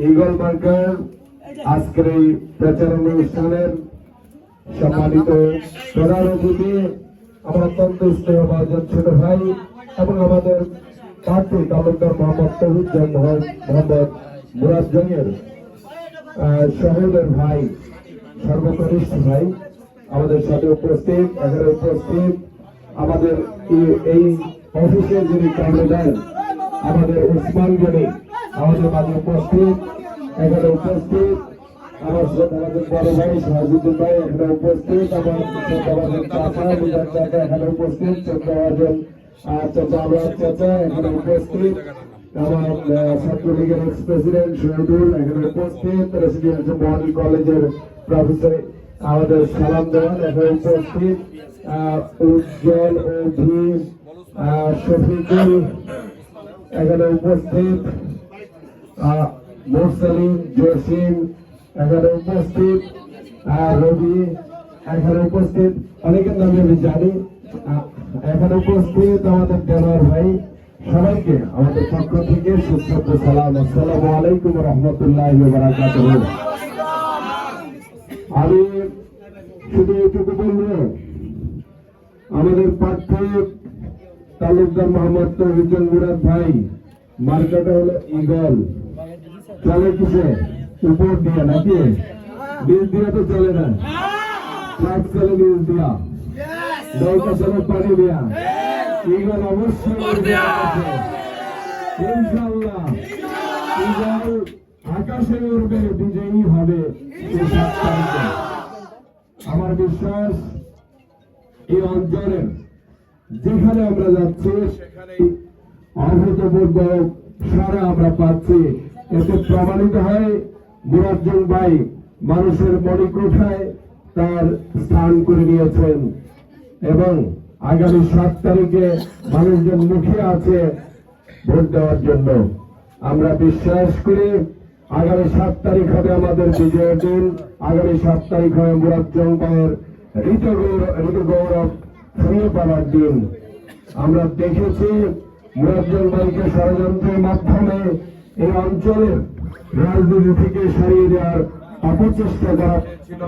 Eagle marker আজকের এই প্রচারণ অনুষ্ঠানের সম্মানিত প্রধান অতিথি আমার অত্যন্ত স্নেহ ভাজন ছোট ভাই এবং আমাদের পার্টি তালুকদার মোহাম্মদ তহুজ্জান মোহাম্মদ মুরাদ জঙ্গের সহোদর ভাই, সর্বকনিষ্ঠ ভাই, আমাদের সাথে উপস্থিত, এখানে উপস্থিত আমাদের এই- অফিসের যিনি কর্মদান আমাদের উসমান গনি আমাদের মাঝে উপস্থিত, এখানে উপস্থিত আমার আমাদের বড় ভাই এখানে উপস্থিত আমার চাচা এখানে উপস্থিত চন্দ্রবাজন চাচা আমার চাচা, এখানে উপস্থিত আমার ছাত্রলীগের এক্স প্রেসিডেন্ট শহীদুল, এখানে উপস্থিত রেসিডেন্সিয়াল মডেল কলেজের প্রফেসর আমাদের সালাম দেওয়ান, এখানে উপস্থিত উজ্জ্বল ও শফিকুল, এখানে উপস্থিত মোরসালিম, জসিম, এখানে উপস্থিত রবি, এখানে উপস্থিত, অনেকের নামে আমি জানি। এখানে উপস্থিত আমাদের দেওয়ার ভাই। সবাইকে আমাদের পক্ষ থেকে সুস্থ সালাম। আসসালামু আলাইকুম রহমতুল্লাহ আমি শুধু এটুকু বলব, আমাদের পাঠ্য তালুকদার মোহাম্মদ তহিদুল মুরাদ ভাই, মার্কেটে হলো ইগল চলে কিসে? উপর দিয়ে নাকি? নিচ দিয়ে তো চলে না। ট্রাক চলে নিচ দিয়া। নৌকা চলে পানি দিয়া। ইগল অবশ্যই ইগল আকাশে উড়বে বিজয়ী হবে। আমার বিশ্বাস এই অঞ্চলের যেখানে আমরা যাচ্ছি সেখানে অভূতপূর্ব সারা আমরা পাচ্ছি। এতে প্রমাণিত হয় মুরাজ্জুল ভাই মানুষের মণিকোঠায় তার স্থান করে নিয়েছেন এবং আগামী সাত তারিখে মানুষজন মুখে আছে ভোট দেওয়ার জন্য। আমরা বিশ্বাস করি আগামী সাত তারিখ হবে আমাদের বিজয়ের দিন। আগামী সাত তারিখ হবে মুরাজ্জল ভাইয়ের ঋত গৌরব ফিরে পাওয়ার দিন। আমরা দেখেছি মুরাজ্জল ভাইকে ষড়যন্ত্রের মাধ্যমে এই অঞ্চলের রাজনীতি থেকে সরিয়ে দেওয়ার অপচেষ্টা করা হয়েছিল